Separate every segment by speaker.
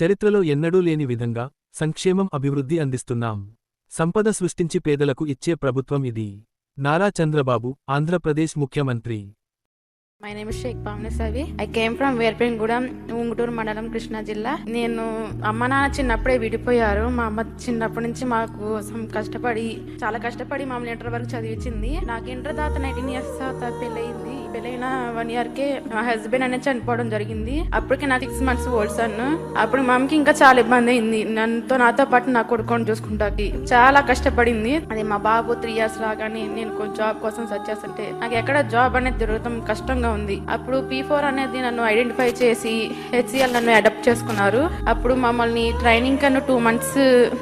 Speaker 1: చరిత్రలో ఎన్నడూ లేని విధంగా సంక్షేమం అభివృద్ధి అందిస్తున్నాం. సంపద సృష్టించి పేదలకు ఇచ్చే ప్రభుత్వం ఇది. నారా చంద్రబాబు ఆంధ్రప్రదేశ్ ముఖ్యమంత్రి.
Speaker 2: My name Shaik Pavani Savi I came from Verpengudem Unguturu మండలం కృష్ణా జిల్లా నేను అమ్మ నాన్న చిన్నప్పుడే విడిపోయారు. మా అమ్మ చిన్నప్పటి నుంచి మాకు కష్టపడి చాలా కష్టపడి మమ్మల్ని ఇంటర్ వరకు చదివించింది. నాకు ఇంటర్ తర్వాత నైన్టీన్ ఇయర్స్ తర్వాత పెళ్ళయింది. పెళ్ళైన వన్ ఇయర్ కే మా హస్బెండ్ అనేది చనిపోవడం జరిగింది. అప్పటికి నా సిక్స్ మంత్స్ ఓల్డ్ సన్ అప్పుడు మమ్మకి ఇంకా చాలా ఇబ్బంది అయింది. నన్నుతో నాతో పాటు నా కొడుకుని చూసుకుంటాకి చాలా కష్టపడింది. అది మా బాబు త్రీ ఇయర్స్ రాగానే నేను జాబ్ కోసం సెర్చ్ చేస్తుంటే నాకు ఎక్కడ జాబ్ అనేది దొరకడం కష్టంగా ఉంది. అప్పుడు పీ ఫోర్ అనేది నన్ను ఐడెంటిఫై చేసి హెచ్సిఎల్ నన్ను అడాప్ట్ చేసుకున్నారు. అప్పుడు మమ్మల్ని ట్రైనింగ్ కన్నా టూ మంత్స్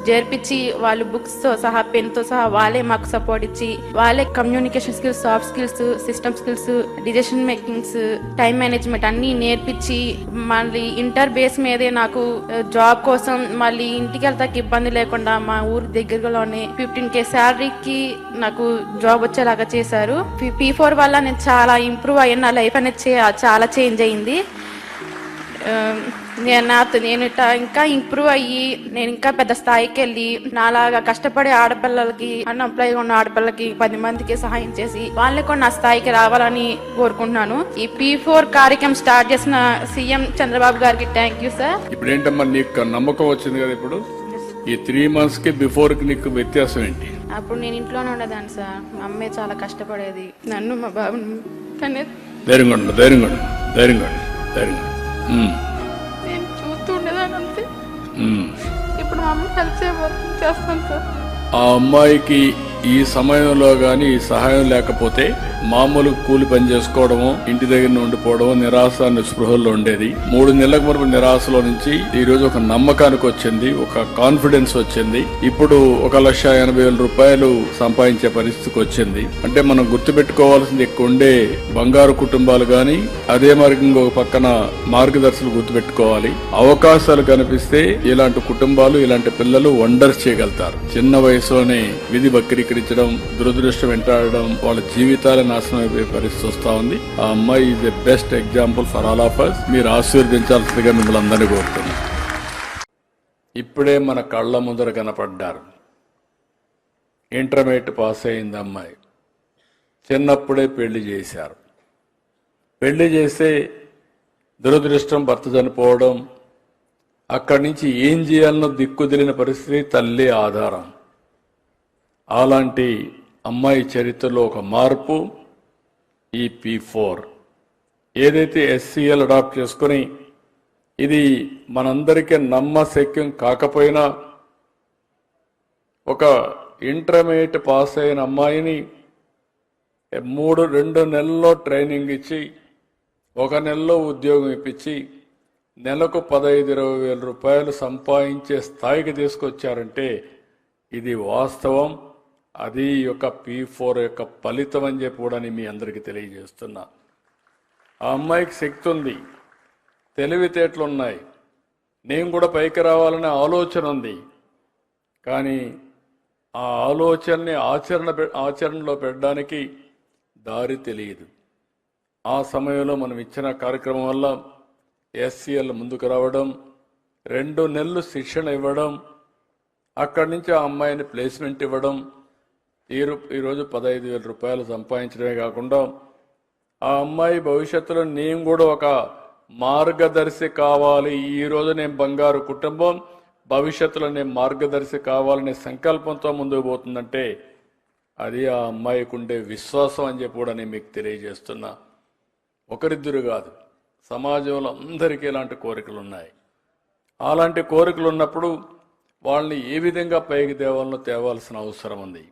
Speaker 2: చేర్పించి వాళ్ళు బుక్స్తో సహా పెన్తో సహా వాళ్ళే మాకు సపోర్ట్ ఇచ్చి వాళ్ళే communication skills soft skills system skills decision makings time management అన్ని నేర్పించి మళ్ళీ ఇంటర్ బేస్ మీదే నాకు uh, జాబ్ కోసం మళ్ళీ ఇంటికి వెళ్తాకి ఇబ్బంది లేకుండా మా ఊరి దగ్గరలోనే ఫిఫ్టీన్ కే శాలరీకి నాకు జాబ్ వచ్చేలాగా చేశారు. పీ ఫోర్ వల్ల నేను చాలా ఇంప్రూవ్ అయ్యాను. నా లైఫ్ అనేది చే- చాలా చేంజ్ అయింది. Um, నేను నాతో నేను ఇంకా ఇంప్రూవ్ అయ్యి నేను ఇంకా పెద్ద స్థాయికి వెళ్ళి నాలాగా కష్టపడే ఆడపిల్లలకి అన్ఎంప్లాయ్ ఉన్న ఆడపిల్లలకి పది మందికి సహాయం చేసి వాళ్ళని కూడా నా స్థాయికి రావాలని కోరుకుంటున్నాను. ఈ పీ ఫోర్ కార్యక్రమం స్టార్ట్ చేసిన సీఎం చంద్రబాబు గారికి థ్యాంక్ యూ సార్
Speaker 3: ఇప్పుడు ఏంటమ్మా నీకు నమ్మకం వచ్చింది కదా ఇప్పుడు? ఈ త్రీ మంత్స్కి బిఫోర్కి నీకు వ్యత్యాసం ఏంటి?
Speaker 2: అప్పుడు నేను ఇంట్లోనే ఉండేదాన్ని సార్ మా అమ్మే చాలా కష్టపడేది. నన్ను మా బాబుని కానీ
Speaker 3: ధైర్యంగా ఉండు ధైర్యంగా ఉండు ధైర్యంగా ఉండు ధైర్యంగా
Speaker 2: హెల్ప్ చేయబోతుంది చేస్తాను సార్.
Speaker 3: ఆ అమ్మాయికి ఈ సమయంలో గాని ఈ సహాయం లేకపోతే మామూలు కూలి పని చేసుకోవడము ఇంటి దగ్గర ఉండిపోవడము నిరాశ నిస్పృహల్లో ఉండేది. మూడు నెలలకు వరకు నిరాశలో నుంచి ఈ రోజు ఒక నమ్మకానికి వచ్చింది ఒక కాన్ఫిడెన్స్ వచ్చింది. ఇప్పుడు ఒక లక్ష ఎనభై వేల రూపాయలు సంపాదించే పరిస్థితికి వచ్చింది. అంటే మనం గుర్తుపెట్టుకోవాల్సింది ఎక్కువ ఉండే బంగారు కుటుంబాలు గాని అదే మార్గంగా ఒక పక్కన మార్గదర్శకులు గుర్తుపెట్టుకోవాలి. అవకాశాలు కనిపిస్తే ఇలాంటి కుటుంబాలు ఇలాంటి పిల్లలు వండర్స్ చేయగలుగుతారు. చిన్న వయసులోనే విధి వక్రీకరించడం దురదృష్టం వెంటాడడం వాళ్ళ జీవితాల నాశనం అయిపోయే పరిస్థితి వస్తా ఉంది. ఆ అమ్మాయి is the best example for all of us మీరు ఆశీర్వదించాల్సిందిగా మిమ్మల్ని అందరినీ కోరుతున్నాను ఇప్పుడే మన కళ్ళ ముందర కనపడ్డారు. ఇంటర్మీడియట్ పాస్ అయింది అమ్మాయి. చిన్నప్పుడే పెళ్ళి చేశారు. పెళ్ళి చేస్తే దురదృష్టం భర్త చనిపోవడం అక్కడి నుంచి ఏం చేయాలనో దిక్కుదిలిన పరిస్థితి తల్లి ఆధారం. అలాంటి అమ్మాయి చరిత్రలో ఒక మార్పు ఈ పీ ఫోర్. ఏదైతే ఎస్సీఎల్ అడాప్ట్ చేసుకుని ఇది మనందరికీ నమ్మశక్యం కాకపోయినా ఒక ఇంటర్మీడియట్ పాస్ అయిన అమ్మాయిని మూడు రెండు నెలల్లో ట్రైనింగ్ ఇచ్చి ఒక నెలలో ఉద్యోగం ఇప్పించి నెలకు పదహైదు ఇరవై వేల రూపాయలు సంపాదించే స్థాయికి తీసుకొచ్చారంటే ఇది వాస్తవం. అది యొక్క పీ ఫోర్ యొక్క ఫలితం అని చెప్పి కూడా నేను మీ అందరికీ తెలియజేస్తున్నా. ఆ అమ్మాయికి శక్తి ఉంది. తెలివితేటలు ఉన్నాయి. నేను కూడా పైకి రావాలనే ఆలోచన ఉంది. కానీ ఆ ఆలోచనని ఆచరణ పె- ఆచరణలో పెట్టడానికి దారి తెలియదు. ఆ సమయంలో మనం ఇచ్చిన కార్యక్రమం వల్ల ఎస్సీఎల్ ముందుకు రావడం రెండు నెలలు శిక్షణ ఇవ్వడం అక్కడి నుంచి ఆ అమ్మాయిని ప్లేస్మెంట్ ఇవ్వడం ఈ రూ- ఈరోజు పదహైదు వేల రూపాయలు సంపాదించడమే కాకుండా ఆ అమ్మాయి భవిష్యత్తులో నేను కూడా ఒక మార్గదర్శి కావాలి. ఈరోజు నేను బంగారు కుటుంబం భవిష్యత్తులో నేను మార్గదర్శి కావాలనే సంకల్పంతో ముందుకు పోతుందంటే అది ఆ అమ్మాయికి ఉండే విశ్వాసం అని చెప్పి కూడా నేను మీకు తెలియజేస్తున్నా. ఒకరిద్దరు కాదు సమాజంలో అందరికీ ఇలాంటి కోరికలు ఉన్నాయి. అలాంటి కోరికలు ఉన్నప్పుడు వాళ్ళని ఏ విధంగా పైకి తేవాలనో తేవాల్సిన అవసరం ఉంది.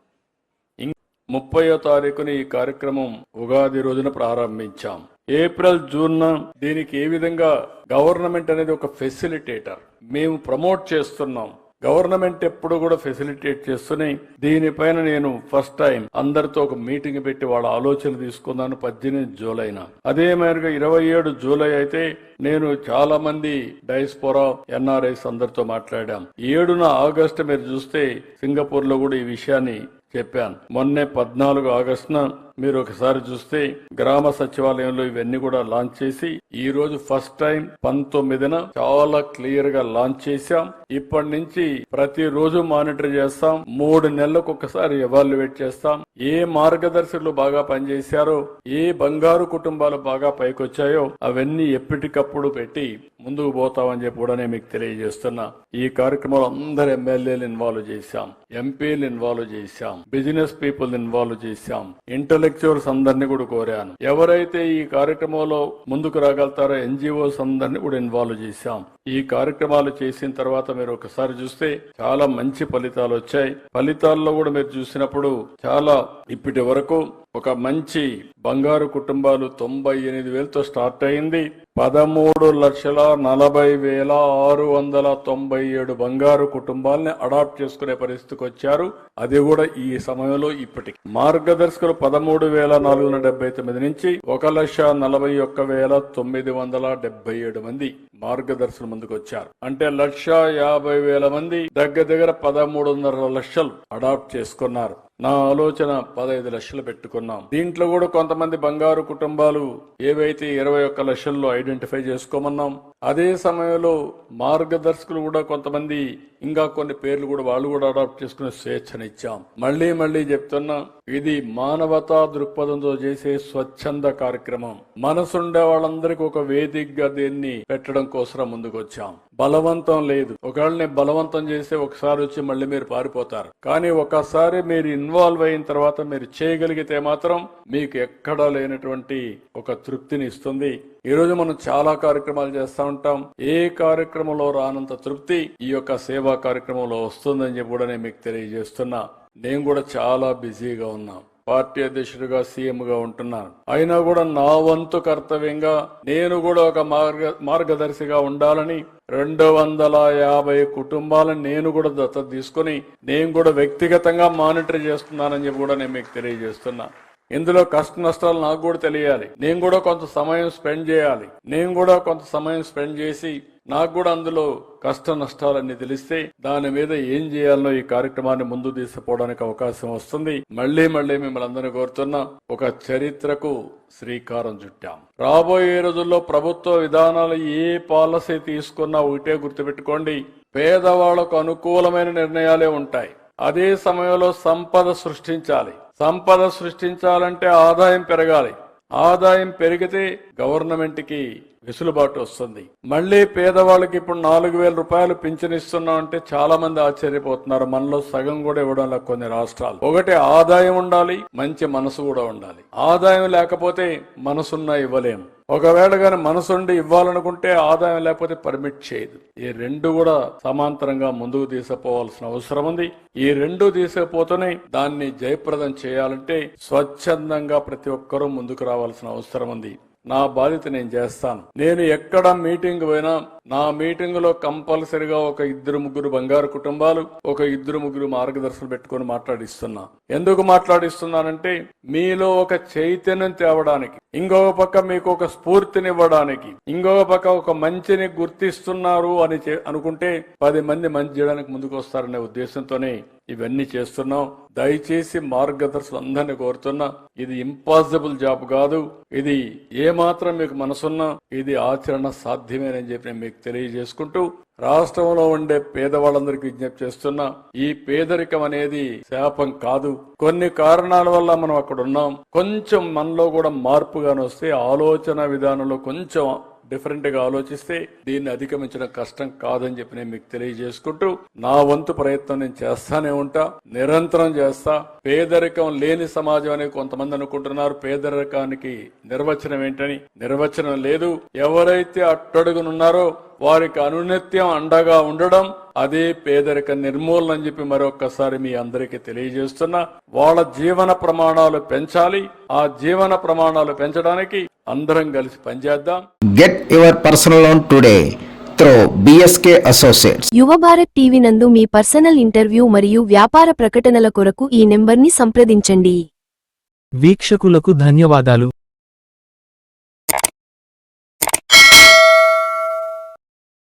Speaker 3: ముప్పయో తారీఖున ఈ కార్యక్రమం ఉగాది రోజున ప్రారంభించాం. ఏప్రిల్ జూన్ దీనికి ఏ విధంగా గవర్నమెంట్ అనేది ఒక ఫెసిలిటేటర్ మేము ప్రమోట్ చేస్తున్నాం. గవర్నమెంట్ ఎప్పుడు కూడా ఫెసిలిటేట్ చేస్తూనే దీనిపైన నేను ఫస్ట్ టైం అందరితో ఒక మీటింగ్ పెట్టి వాళ్ళ ఆలోచన తీసుకున్నాను పద్దెనిమిది జూలైన. అదే మేరకు ఇరవై ఏడు జూలై అయితే నేను చాలా మంది డైస్పోరా ఎన్ఆర్ఐస్ అందరితో మాట్లాడాం. ఏడున ఆగస్టు మీరు చూస్తే సింగపూర్లో కూడా ఈ విషయాన్ని చెప్పాను. మొన్నే పద్నాలుగు ఆగస్టున మీరు ఒకసారి చూస్తే గ్రామ సచివాలయంలో ఇవన్నీ కూడా లాంచ్ చేసి ఈ రోజు ఫస్ట్ టైం పంతొమ్మిదిన చాలా క్లియర్గా లాంచ్ చేశాం. ఇప్పటి నుంచి ప్రతి రోజు మానిటర్ చేస్తాం. మూడు నెలలకు ఒకసారి ఎవాల్యుయేట్ చేస్తాం. ఏ మార్గదర్శకులు బాగా పనిచేశారో ఏ బంగారు కుటుంబాలు బాగా పైకొచ్చాయో అవన్నీ ఎప్పటికప్పుడు పెట్టి ముందుకు పోతామని చెప్పి కూడా నేను మీకు తెలియజేస్తున్నా. ఈ కార్యక్రమంలో అందరు ఎమ్మెల్యేలు ఇన్వాల్వ్ చేశాం. ఎంపీలు ఇన్వాల్వ్ చేశాం. బిజినెస్ పీపుల్ ఇన్వాల్వ్ చేశాం. లెక్చరర్స్ అందరినీ కూడా కోరాను. ఎవరైతే ఈ కార్యక్రమంలో ముందుకు రాగలుగుతారో ఎన్జిఓస్ అందరినీ కూడా ఇన్వాల్వ్ చేశాం. ఈ కార్యక్రమాలు చేసిన తర్వాత మీరు ఒకసారి చూస్తే చాలా మంచి ఫలితాలు వచ్చాయి. ఫలితాల్లో కూడా మీరు చూసినప్పుడు చాలా ఇప్పటి వరకు ఒక మంచి బంగారు కుటుంబాలు తొంభై ఎనిమిది వేలతో స్టార్ట్ అయింది. పదమూడు లక్షల నలభై వేల ఆరు వందల తొంభై ఏడు బంగారు కుటుంబాలని అడాప్ట్ చేసుకునే పరిస్థితికి వచ్చారు. అది కూడా ఈ సమయంలో ఇప్పటికి. మార్గదర్శకులు పదమూడు వేల నాలుగు వందల డెబ్బై తొమ్మిది నుంచి ఒక లక్ష నలభై ఒక్క వేల తొమ్మిది వందల డెబ్బై ఏడు మంది. మార్గదర్శనం ముందుకు వచ్చారు. అంటే లక్ష యాభై వేల మంది దగ్గర దగ్గర పదమూడున్నర లక్షలు అడాప్ట్ చేసుకున్నారు. నా ఆలోచన పదహైదు లక్షలు పెట్టుకున్నాం. దీంట్లో కూడా కొంతమంది బంగారు కుటుంబాలు ఏవైతే ఇరవై ఒక్క లక్షల్లో ఐడెంటిఫై చేసుకోమన్నాం అదే సమయంలో మార్గదర్శకులు కూడా కొంతమంది ఇంకా కొన్ని పేర్లు కూడా వాళ్ళు కూడా అడాప్ట్ చేసుకునే స్వేచ్ఛనిచ్చాం. మళ్ళీ మళ్ళీ చెప్తున్నా ఇది మానవతా దృక్పథంతో చేసే స్వచ్ఛంద కార్యక్రమం. మనసుండే వాళ్ళందరికీ ఒక వేదికగా దీన్ని పెట్టడం కోసం ముందుకొచ్చాం. బలవంతం లేదు. ఒకవేళని బలవంతం చేస్తే ఒకసారి వచ్చి మళ్ళీ మీరు పారిపోతారు. కానీ ఒకసారి మీరు ఇన్వాల్వ్ అయిన తర్వాత మీరు చేయగలిగితే మాత్రం మీకు ఎక్కడా లేనటువంటి ఒక తృప్తిని ఇస్తుంది. ఈ రోజు మనం చాలా కార్యక్రమాలు చేస్తూ ఉంటాం. ఏ కార్యక్రమంలో రానంత తృప్తి ఈ యొక్క సేవా కార్యక్రమంలో వస్తుందని చెప్పి కూడా నేను మీకు తెలియజేస్తున్నా. నేను కూడా చాలా బిజీగా ఉన్నాం. పార్టీ అధ్యక్షుడిగా సీఎంగా ఉంటున్నాను అయినా కూడా నా వంతు కర్తవ్యంగా నేను కూడా ఒక మార్గ మార్గదర్శిగా ఉండాలని రెండు వందల యాభై కుటుంబాలను నేను కూడా దత్తత తీసుకుని నేను కూడా వ్యక్తిగతంగా మానిటర్ చేస్తున్నానని చెప్పి కూడా నేను మీకు తెలియజేస్తున్నా. ఇందులో కష్ట నష్టాలు నాకు కూడా తెలియాలి. నేను కూడా కొంత సమయం స్పెండ్ చేయాలి. నేను కూడా కొంత సమయం స్పెండ్ చేసి నాకు కూడా అందులో కష్ట నష్టాలన్నీ తెలిస్తే దాని మీద ఏం చేయాలనో ఈ కార్యక్రమాన్ని ముందు తీసుకుపోవడానికి అవకాశం వస్తుంది. మళ్ళీ మళ్ళీ మిమ్మల్ని అందరినీ కోరుతున్నా ఒక చరిత్రకు శ్రీకారం చుట్టాం. రాబోయే రోజుల్లో ప్రభుత్వ విధానాలు ఏ పాలసీ తీసుకున్నా ఒకటే గుర్తుపెట్టుకోండి. పేదవాళ్ళకు అనుకూలమైన నిర్ణయాలే ఉంటాయి. అదే సమయంలో సంపద సృష్టించాలి. సంపద సృష్టించాలంటే ఆదాయం పెరగాలి. ఆదాయం పెరిగితే గవర్నమెంట్కి వెసులుబాటు వస్తుంది. మళ్ళీ పేదవాళ్ళకి ఇప్పుడు నాలుగు వేల రూపాయలు పింఛన్ ఇస్తున్నాం అంటే చాలా మంది ఆశ్చర్యపోతున్నారు. మనలో సగం కూడా ఇవ్వడం లేదు కొన్ని రాష్ట్రాలు. ఒకటి ఆదాయం ఉండాలి మంచి మనసు కూడా ఉండాలి. ఆదాయం లేకపోతే మనసున్నా ఇవ్వలేము ఒకవేళ గాని మనసుండి ఇవ్వాలనుకుంటే ఆదాయం లేకపోతే పర్మిట్ చేయదు. ఈ రెండు కూడా సమాంతరంగా ముందుకు తీసుకుపోవాల్సిన అవసరం ఉంది. ఈ రెండు తీసుకుపోతూనే దాన్ని జయప్రదం చేయాలంటే స్వచ్ఛందంగా ప్రతి ఒక్కరూ ముందుకు రావాల్సిన అవసరం ఉంది. నా బాధ్యత నేను చేస్తాను. నేను ఎక్కడ మీటింగ్ పోయినా నా మీటింగ్లో కంపల్సరిగా ఒక ఇద్దరు ముగ్గురు బంగారు కుటుంబాలు ఒక ఇద్దరు ముగ్గురు మార్గదర్శకులు పెట్టుకొని మాట్లాడిస్తున్నా. ఎందుకు మాట్లాడిస్తున్నానంటే మీలో ఒక చైతన్యం తేవడానికి ఇంకొక పక్క మీకు ఒక స్ఫూర్తినివ్వడానికి ఇంకొక పక్క ఒక మంచిని గుర్తిస్తున్నారు అని చే- అనుకుంటే పది మంది మంచి చేయడానికి ముందుకు వస్తారనే ఉద్దేశంతోనే ఇవన్నీ చేస్తున్నాం. దయచేసి మార్గదర్శకులు అందరినీ కోరుతున్నా ఇది ఇంపాసిబుల్ జాబ్ కాదు. ఇది ఏమాత్రం మీకు మనసున్నా ఇది ఆచరణ సాధ్యమేనని చెప్పి నేను మీకు తెలియజేసుకుంటూ రాష్ట్రంలో ఉండే పేదవాళ్ళందరికీ విజ్ఞప్తి చేస్తున్నా ఈ పేదరికం అనేది శాపం కాదు. కొన్ని కారణాల వల్ల మనం అక్కడ ఉన్నాం. కొంచెం మనలో కూడా మార్పుగానొస్తే ఆలోచన విధానంలో కొంచెం డిఫరెంట్గా ఆలోచిస్తే దీన్ని అధిగమించడం కష్టం కాదని చెప్పి నేను మీకు తెలియజేసుకుంటూ నా వంతు ప్రయత్నం నేను చేస్తానే ఉంటా నిరంతరం చేస్తా. పేదరికం లేని సమాజం అని కొంతమంది అనుకుంటున్నారు. పేదరికానికి నిర్వచనం ఏంటని? నిర్వచనం లేదు. ఎవరైతే అట్టడుగునున్నారో వారికి అనునిత్యం అండగా ఉండడం అదే పేదరిక నిర్మూలన అని చెప్పి మరొక్కసారి మీ అందరికీ తెలియజేస్తున్నా. వాళ్ళ జీవన ప్రమాణాలు పెంచాలి. ఆ జీవన ప్రమాణాలు పెంచడానికి అందరం కలిసి పనిచేద్దాం.
Speaker 4: Get your personal loan today through BSK Associates.
Speaker 5: యువ భారత్ టీవీ నందు మీ పర్సనల్ ఇంటర్వ్యూ మరియు వ్యాపార ప్రకటనల కొరకు ఈ నెంబర్ని సంప్రదించండి.
Speaker 1: వీక్షకులకు ధన్యవాదాలు.